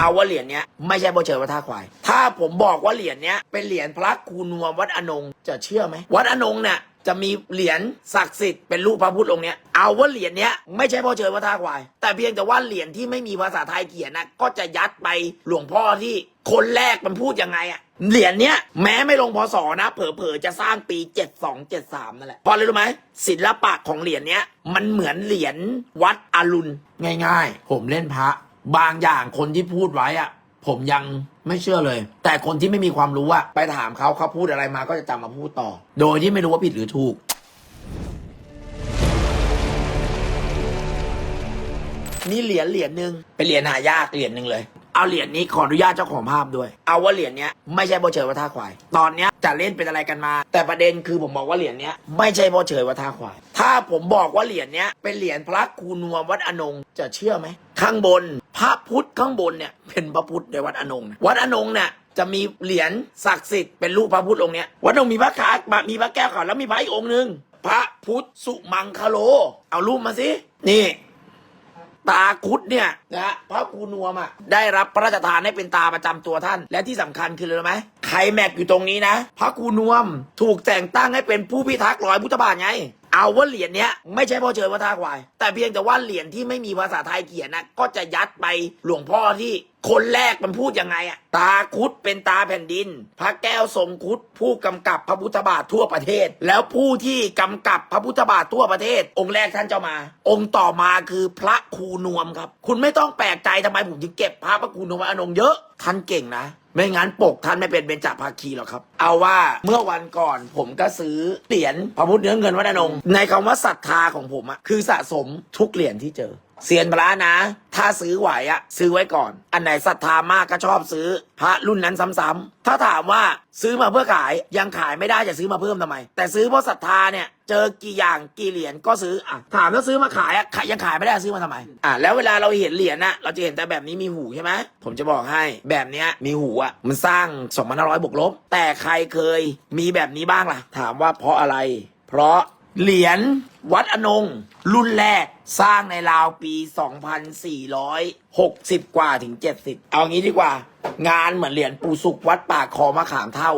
เอาว่าเหรียญเนี้ยไม่ใช่พ่อเจอวัดท่าควาย ถ้าผมบอกว่าเหรียญเนี้ยเป็นเหรียญพระครูนวมวัดอนงจะเชื่อไหมวัดอนงเนี่ยจะมีเหรียญศักดิ์สิทธิ์เป็นรูปพระพุทธองค์เนี้ยเอาว่าเหรียญเนี้ยไม่ใช่พ่อเจอวัดท่าควาย แต่เพียงแต่ว่าเหรียญที่ไม่มีภาษาไทยเขียนนะก็จะยัดไปหลวงพ่อที่คนแรกมันพูดยังไงอะเหรียญเนี้ยแม้ไม่ลงพศนะ เผลอๆจะสร้างปี 72 73นั่นแหละพอะไรรู้ไหมศิลปะของเหรียญเนี้ยมันเหมือนเหรียญวัดอรุณง่าย ๆ ผมเล่นพระ บางอย่างคนที่พูดไว้อะผมยังไม่เชื่อเลย แต่คนที่ไม่มีความรู้อะไปถามเขาเขาพูดอะไรมาก็จะจำมาพูดต่อ โดยที่ไม่รู้ว่าผิดหรือถูกนี่เหรียญเหรียญหนึ่งเป็นเหรียญหายากเหรียญหนึ่งเลย เอาเหรียญนี้ขออนุญาตเจ้าของภาพด้วย เอาว่าเหรียญเนี้ยไม่ใช่พ่อเฉยวัฒาควาย ตอนเนี้ยจะเล่นเป็นอะไรกันมา แต่ประเด็นคือผมบอกว่าเหรียญเนี้ยไม่ใช่พ่อเฉยวัฒาควาย ถ้าผมบอกว่าเหรียญเนี้ยเป็นเหรียญพระครูนวมวัดอนงจะเชื่อไหมข้างบนพระพุทธข้างบนเนี่ยเป็นพระพุทธในวัดอนงวัดอนงเนี่ยจะมีเหรียญศักดิ์สิทธิ์เป็นรูปพระพุทธองค์เนี้ยวัดอนงมีพระขามีพระแก้วขาวแล้วมีพระอีกองค์หนึ่งพระพุทธสุมังคโล เอารูปมาสินี่ ตาคุดเนี่ยนะฮะพระครูนวมอะได้รับพระราชทานให้เป็นตาประจำตัวท่าน และที่สำคัญคืออะไรรู้ไหมไครแม็กอยู่ตรงนี้นะ พระครูนวมถูกแต่งตั้งให้เป็นผู้พิทักษ์รอยพุทธบาทไง เอาว่าเหรียญเนี้ยไม่ใช่พ่อเจอวัฒนาควาย แต่เพียงแต่ว่าเหรียญที่ไม่มีภาษาไทยเขียนนะก็จะยัดไปหลวงพ่อที่คนแรกมันพูดยังไงอะตาคุดเป็นตาแผ่นดิน พระแก้วทรงคุดผู้กำกับพระพุทธบาททั่วประเทศ แล้วผู้ที่กำกับพระพุทธบาททั่วประเทศ องค์แรกท่านเจ้ามา องค์ต่อมาคือพระครูนวมครับ คุณไม่ต้องแปลกใจทำไมผมถึงเก็บพระพระครูนวมไว้อนงเยอะท่านเก่งนะ ไม่งั้นปกท่านไม่เป็นเบญจภาคีหรอกครับ เอาว่าเมื่อวันก่อนผมก็ซื้อเหรียญพระพุทธเนื้อเงินวัดนงค์ในคำว่าศรัทธาของผมอะคือสะสมทุกเหรียญที่เจอ เซียนพระนะ ถ้าซื้อไหวอะซื้อไว้ก่อน อันไหนศรัทธามากก็ชอบซื้อ พระรุ่นนั้นซ้ำๆถ้าถามว่าซื้อมาเพื่อขายยังขายไม่ได้จะซื้อมาเพิ่มทำไม แต่ซื้อเพราะศรัทธาเนี่ยเจอกี่อย่างกี่เหรียญก็ซื้ออะถามแล้วซื้อมาขายอะขายยังขายไม่ได้ซื้อมาทำไมอะแล้วเวลาเราเห็นเหรียญนะเราจะเห็นแต่แบบนี้มีหูใช่ไหมผมจะบอกให้แบบเนี้ยมีหูอะมันสร้าง2,500บวกลบแต่ใครเคยมีแบบนี้บ้างล่ะ ถามว่าเพราะอะไร เพราะ เหรียญวัดอนง รุ่นแรกสร้างในราวปี 2460 กว่าถึง 70 เอางี้ดีกว่า งานเหมือนเหรียญปูสุกวัดป่าคอมะขามเท่า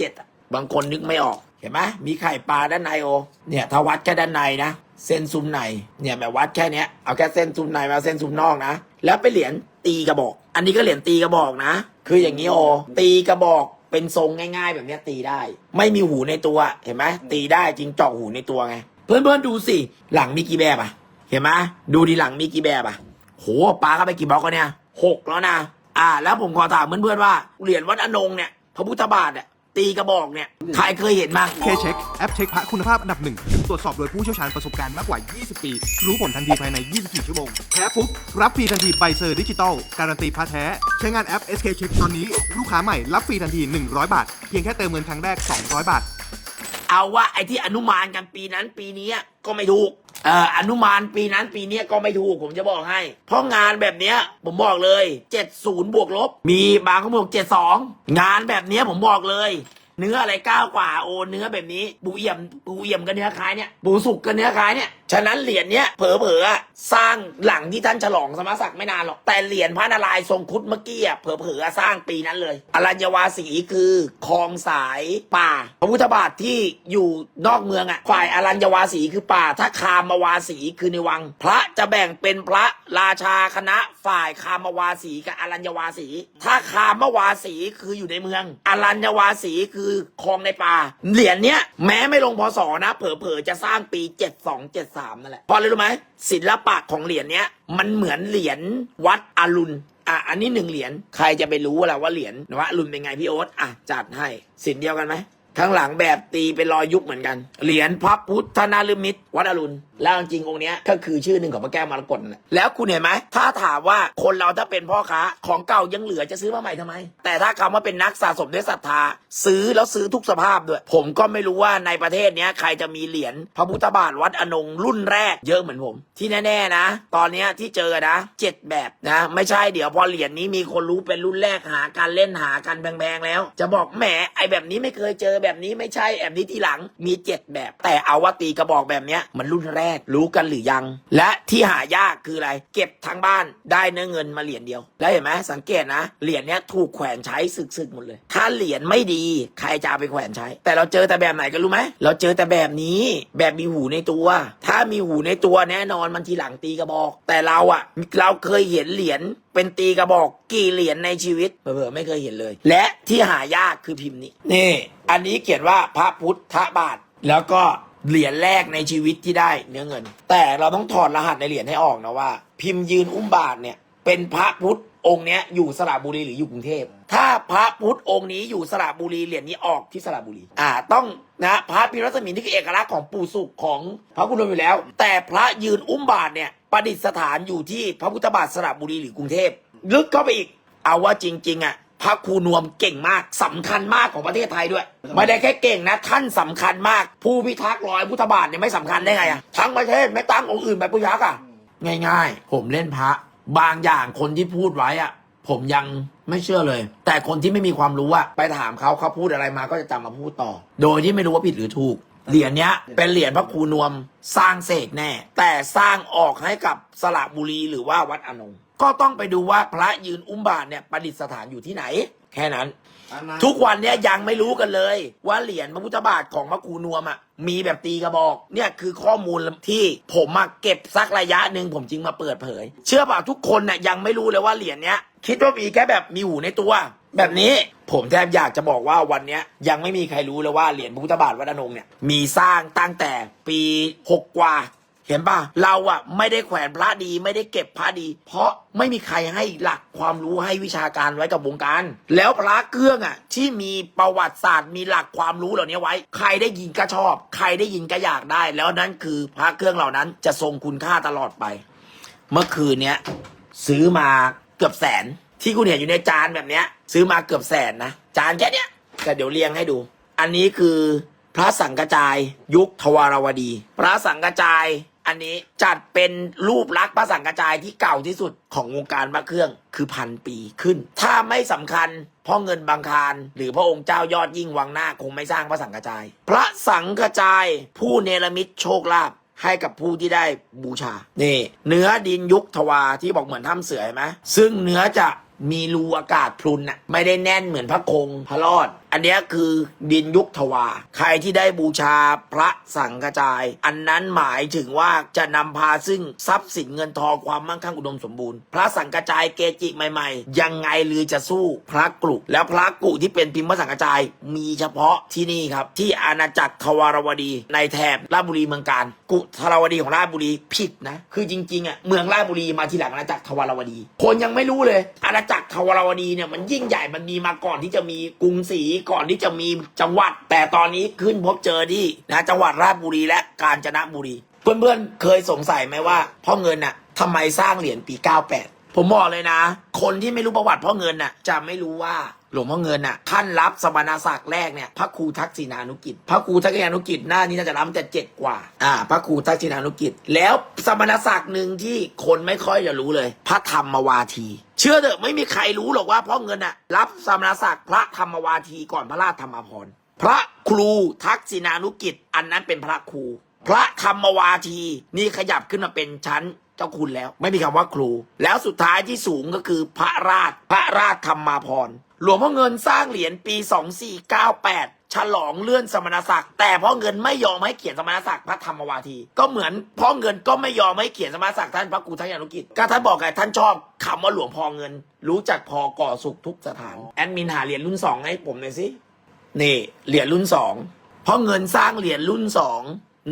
67 บางคนนึกไม่ออก เห็นไหมมีไข่ปลาด้านในโอ เนี่ยถ้าวัดแค่ด้านในนะ เส้นซุ้มใน เนี่ยแบบวัดแค่เนี้ยเอาแค่เส้นซุ้มในมาเส้นซุ้มนอกนะ แล้วเป็นเหรียญตีกระบอก อันนี้ก็เหรียญตีกระบอกนะ คืออย่างนี้โอ ตีกระบอก เป็นทรงง่ายๆ แบบนี้ตีได้ ไม่มีหูในตัวเห็นไหมตีได้จริงเจาะหูในตัวไง เพื่อนๆดูสิ หลังมีกี่แบบอะเห็นไหมดูดีหลังมีกี่แบบอะโหปลาเข้าไปกี่บล็อกแล้วเนี่ยหกแล้วนะ อ่า แล้วผมขอถามเพื่อนๆว่าเหรียญวัดอนงเนี่ยพระพุทธบาทเนี่ย ตีกระบอกเนี่ยใครเคยเห็นบ้าง เคเช็คแอปเช็คพระคุณภาพอันดับหนึ่งตรวจสอบโดยผู้เชี่ยวชาญประสบการณ์มากกว่า 20 ปี รู้ผลทันทีภายใน 24 ชั่วโมงแพ้ปุ๊บ รับฟรีทันทีใบเซอร์ดิจิตอลการันตีพระแท้ ใช้งานแอป SK Check ตอนนี้ ลูกค้าใหม่รับฟรีทันที 100 บาท เพียงแค่เติมเงินครั้งแรก 200 บาท เอาว่าไอ้ที่อนุมานกันปีนั้นปีนี้ก็ไม่ถูกเอ่ออนุมานปีนั้นปีนี้ก็ไม่ถูกผมจะบอกให้ เพราะงานแบบเนี้ยผมบอกเลย 70 บวกลบ มีบางเขาบอก72 งานแบบเนี้ยผมบอกเลย เนื้ออะไรก้าวกว่าโอเนื้อแบบนี้ ปูเอี่ยมปูเอี่ยมกับเนื้อคล้ายเนี่ยปูสุกกับเนื้อคล้ายเนี่ย ฉะนั้นเหรียญเนี้ยเผลอๆอสร้างหลังที่ท่านฉลองสมศักดิ์ไม่นานหรอก แต่เหรียญพระนารายณ์ทรงคุดเมื่อกี้เผลอๆอสร้างปีนั้นเลย อรัญญวาสีคือคลองสายป่า พระพุทธบาทที่อยู่นอกเมืองอะฝ่ายอรัญญวาสีคือป่าถ้าคามวาสีคือในวัง พระจะแบ่งเป็นพระราชาคณะฝ่ายคามวาสีกับอรัญญวาสี ถ้าคามวาสีคืออยู่ในเมือง อรัญญวาสีคือคลองในป่า เหรียญเนี้ยแม้ไม่ลงพศนะ เผลอๆจะสร้างปี 7273นั่นแหละเพราะอะไรรู้ไหมศิลปะของเหรียญเนี้ยมันเหมือนเหรียญวัดอรุณอะอันนี้หนึ่งเหรียญใครจะไปรู้ล่ะว่าเหรียญวัดอรุณเป็นไงพี่โอ๊ตอะจัดให้สินเดียวกันไหม ข้งหลังแบบตีเป็นรอยยุบเหมือนกัน เหรียญพระพุทธนาลมิตร วัดอรุณ แล้วจริงๆองค์เนี้ยก็คือชื่อหนึ่งของพระแก้วมรกตนั่นแหละแล้วคุณเห็นไหม ถ้าถามว่าคนเราถ้าเป็นพ่อค้าของเก่ายังเหลือจะซื้อมาใหม่ทำไม แต่ถ้าคำว่าเป็นนักสะสมด้วยศรัทธา ซื้อแล้วซื้อทุกสภาพด้วย ผมก็ไม่รู้ว่าในประเทศเนี้ยใครจะมีเหรียญพระพุทธบาทวัดอนงรุ่นแรกเยอะเหมือนผม ที่แน่ๆนะ ตอนเนี้ยที่เจอนะเจ็ดแบบนะ ไม่ใช่เดี๋ยวพอเหรียญนี้มีคนรู้เป็นรุ่นแรกหาการเล่นหากันแพงๆแล้ว จะบอกแหมไอแบบนี้ไม่เคยเจอแบบนี้ไม่ใช่แบบนี้ทีหลังมีเจ็ดแบบ แต่เอาว่าตีกระบอกแบบเนี้ยมันรุ่นแรกรู้กันหรือยัง และที่หายากคืออะไร เก็บทั้งบ้านได้เนื้อเงินมาเหรียญเดียว แล้วเห็นไหมสังเกตนะเหรียญเนี้ยถูกแขวนใช้สึกๆหมดเลย ถ้าเหรียญไม่ดีใครจะเอาไปแขวนใช้ แต่เราเจอแต่แบบไหนกันรู้ไหมเราเจอแต่แบบนี้แบบมีหูในตัว ถ้ามีหูในตัวแน่นอนมันทีหลังตีกระบอก แต่เราอะเราเคยเห็นเหรียญเป็นตีกระบอกกี่เหรียญในชีวิตเผื่อๆไม่เคยเห็นเลย และที่หายากคือพิมพ์นี้ นี่ อันนี้เขียนว่าพระพุทธบาท แล้วก็เหรียญแรกในชีวิตที่ได้เนื้อเงิน แต่เราต้องถอดรหัสในเหรียญให้ออกนะว่า พิมพ์ยืนอุ้มบาทเนี่ยเป็นพระพุทธองค์เนี้ยอยู่สระบุรีหรืออยู่กรุงเทพ พระพุทธองค์นี้อยู่สระบุรีเหรียญนี้ออกที่สระบุรี อ่า ต้องนะพระพิรัศมีนี่คือเอกลักษณ์ของปู่สุขของพระคุณนมอยู่แล้ว แต่พระยืนอุ้มบาทเนี่ยประดิษฐานอยู่ที่พระพุทธบาทสระบุรีหรือกรุงเทพลึกเข้าไปอีก เอาว่าจริง ๆ อะ พระครูนวมเก่งมากสำคัญมากของประเทศไทยด้วย ไม่ได้แค่เก่งนะ ท่านสำคัญมาก ผู้พิทักษ์รอยพุทธบาทเนี่ยไม่สำคัญได้ไงอะทั้งประเทศไม่ตั้งองค์อื่นแบบพุทธยักษ์อะง่าย ๆ ผมเล่นพระ บางอย่างคนที่พูดไว้อะ ผมยังไม่เชื่อเลย แต่คนที่ไม่มีความรู้อะไปถามเขาเขาพูดอะไรมาก็จะจำมาพูดต่อ โดยที่ไม่รู้ว่าผิดหรือถูก เหรียญเนี้ย เป็นเหรียญพระครูนวม สร้างเสกแน่ แต่สร้างออกให้กับสระบุรีหรือว่าวัดอนงก็ต้องไปดูว่าพระยืนอุ้มบาทเนี่ยประดิษฐานอยู่ที่ไหน แค่นั้น ทุกวันเนี้ยยังไม่รู้กันเลย ว่าเหรียญพระพุทธบาทของพระครูนวมอะมีแบบตีกระบอก เนี่ยคือข้อมูลที่ผมมาเก็บสักระยะหนึ่งผมจึงมาเปิดเผย เชื่อเปล่าทุกคนน่ะยังไม่รู้เลยว่าเหรียญเนี้ยคิดว่ามีแค่แบบมีหูในตัว แบบนี้ผมแทบอยากจะบอกว่าวันนี้ยังไม่มีใครรู้เลยว่าเหรียญพระพุทธบาทวัดอนงเนี่ยมีสร้างตั้งแต่ปีหกกว่า เห็นป่ะเราอะไม่ได้แขวนพระดีไม่ได้เก็บพระดี เพราะไม่มีใครให้หลักความรู้ให้วิชาการไว้กับวงการ แล้วพระเครื่องอะที่มีประวัติศาสตร์ มีหลักความรู้เหล่านี้ไว้ ใครได้ยินก็ชอบ ใครได้ยินก็อยากได้ แล้วนั่นคือพระเครื่องเหล่านั้นจะทรงคุณค่าตลอดไป เมื่อคืนเนี้ยซื้อมาเกือบแสน ที่คุณเห็นอยู่ในจานแบบเนี้ย ซื้อมาเกือบแสนนะจานแค่เนี้ยแต่เดี๋ยวเรียงให้ดู อันนี้คือพระสังกระจายยุคทวารวดี พระสังกระจาย อันนี้จัดเป็นรูปลักษณ์พระสังกระจายที่เก่าที่สุดของวงการพระเครื่องคือพันปีขึ้น ถ้าไม่สำคัญเพ่อเงินบางคาร หรือพระองค์เจ้ายอดยิ่งวังหน้าคงไม่สร้างพระสังกระจาย พระสังกระจายผู้เนรมิตโชคลาภให้กับผู้ที่ได้บูชา นี่ เนื้อดินยุคทวาที่บอกเหมือนถ้ำเสือไหมซึ่งเนื้อจะมีรูอากาศพรุนน่ะไม่ได้แน่นเหมือนพระคงพระรอด อันนี้คือดินยุคทวา ใครที่ได้บูชาพระสังกระจาย อันนั้นหมายถึงว่าจะนำพาซึ่งทรัพย์สินเงินทองความมั่งคั่งอุดมสมบูรณ์ พระสังกระจายเกจิใหม่ๆ ยังไงลือจะสู้พระกลุแล้วพระกลุที่เป็นพิมพ์พระสังกระจายมีเฉพาะที่นี่ครับ ที่อาณาจักรทวารวดี ในแถบราชบุรีเมืองการ กุทรวดีของราชบุรีผิดนะ คือจริงๆอะเมืองราชบุรีมาทีหลังอาณาจักรทวารวดี คนยังไม่รู้เลย อาณาจักรทวารวดีเนี่ยมันยิ่งใหญ่มันมีมาก่อนที่จะมีกรุงศรีก่อนที่จะมีจังหวัด แต่ตอนนี้ขึ้นพบเจอที่นะจังหวัดราชบุรีและกาญจนบุรี เพื่อนๆเคยสงสัยไหมว่า พ่อเงินน่ะทำไมสร้างเหรียญปี 98 ผมบอกเลยนะ คนที่ไม่รู้ประวัติพ่อเงินน่ะจะไม่รู้ว่า หลวงพ่อเงินน่ะท่านรับสมณศักดิ์แรกเนี่ยพระครูทักษิณานุกิจ พระครูทักษิณานุกิจหน้านี้น่าจะรับแต่เจ็ดกว่าอ่า พระครูทักษิณานุกิจ แล้วสมณศักดิ์หนึ่งที่คนไม่ค่อยจะรู้เลย พระธรรมวาที เชื่อเถอะไม่มีใครรู้หรอกว่าพ่อเงินน่ะรับสมณศักดิ์พระธรรมวาทีก่อนพระราชธรรมพรพระครูทักษิณานุกิจ อันนั้นเป็นพระครู พระธรรมวาทีนี่ขยับขึ้นมาเป็นชั้นเจ้าคุณแล้วไม่มีคำว่าครู แล้วสุดท้ายที่สูงก็คือพระราชพระราชธรรมาพร หลวงพ่อเงินสร้างเหรียญปี 2498 ฉลองเลื่อนสมณศักดิ์แต่พ่อเงินไม่ยอมให้เขียนสมณศักดิ์พระธรรมวาที ก็เหมือนพ่อเงินก็ไม่ยอมให้เขียนสมณศักดิ์ท่านพระครูทักษิณานุกิจก็ท่านบอกไงท่านชอบคำว่าหลวงพ่อเงิน รู้จักพอก่อสุขทุกสถานแอดมินหาเหรียญรุ่นสองให้ผมหน่อยสินี่เหรียญรุ่นสองพราะเงินสร้างเหรียญรุ่นสอง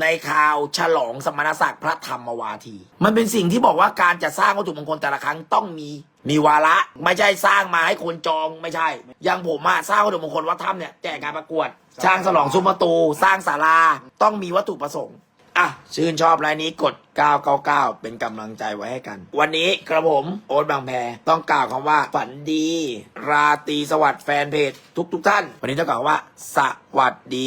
ในคราวฉลองสมณศักดิ์พระธรรมวาที มันเป็นสิ่งที่บอกว่าการจะสร้างวัตถุมงคลแต่ละครั้งต้องมีมีวาระไม่ใช่สร้างมาให้คนจองไม่ใช่อย่างผมอะสร้างวัตถุมงคลวัดถ้ำเนี่ยแจกการประกวดสร้างฉลองซุ้มประตูสร้างศาลาต้องมีวัตถุประสงค์อะชื่นชอบรายนี้กด 999 เป็นกำลังใจไว้ให้กัน วันนี้กระผมโอ๊ตบางแพต้องกล่าวคำว่า ฝันดี ราตรีสวัสดิ์แฟนเพจทุกทุกๆท่าน วันนี้ต้องกล่าวว่า สวัสดี